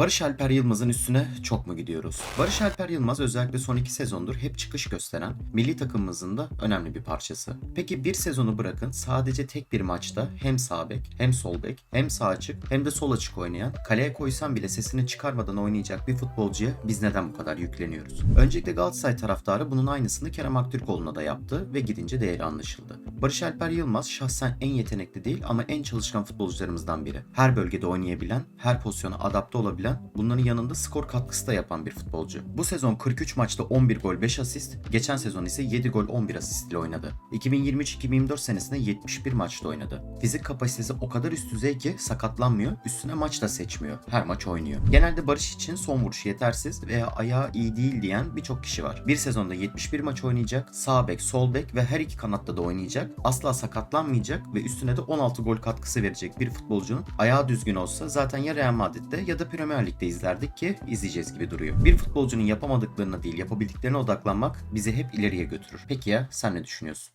Barış Alper Yılmaz'ın üstüne çok mu gidiyoruz? Barış Alper Yılmaz özellikle son iki sezondur hep çıkış gösteren milli takımımızın da önemli bir parçası. Peki bir sezonu bırakın sadece tek bir maçta hem sağ bek hem sol bek hem sağ açık hem de sol açık oynayan kaleye koysan bile sesini çıkarmadan oynayacak bir futbolcuya biz neden bu kadar yükleniyoruz? Öncelikle Galatasaray taraftarı bunun aynısını Kerem Aktürkoğlu'na da yaptı ve gidince değeri anlaşıldı. Barış Alper Yılmaz şahsen en yetenekli değil ama en çalışkan futbolcularımızdan biri. Her bölgede oynayabilen, her pozisyona adapte olabilen, bunların yanında skor katkısı da yapan bir futbolcu. Bu sezon 43 maçta 11 gol 5 asist, geçen sezon ise 7 gol 11 asist ile oynadı. 2023-2024 senesinde 71 maçta oynadı. Fizik kapasitesi o kadar üst düzey ki sakatlanmıyor, üstüne maç da seçmiyor. Her maç oynuyor. Genelde Barış için son vuruş yetersiz veya ayağı iyi değil diyen birçok kişi var. Bir sezonda 71 maç oynayacak, sağ bek, sol bek ve her iki kanatta da oynayacak. Asla sakatlanmayacak ve üstüne de 16 gol katkısı verecek bir futbolcunun ayağı düzgün olsa zaten ya Real Madrid'de ya da Premier Lig'de izlerdik ki izleyeceğiz gibi duruyor. Bir futbolcunun yapamadıklarına değil yapabildiklerine odaklanmak bizi hep ileriye götürür. Peki ya sen ne düşünüyorsun?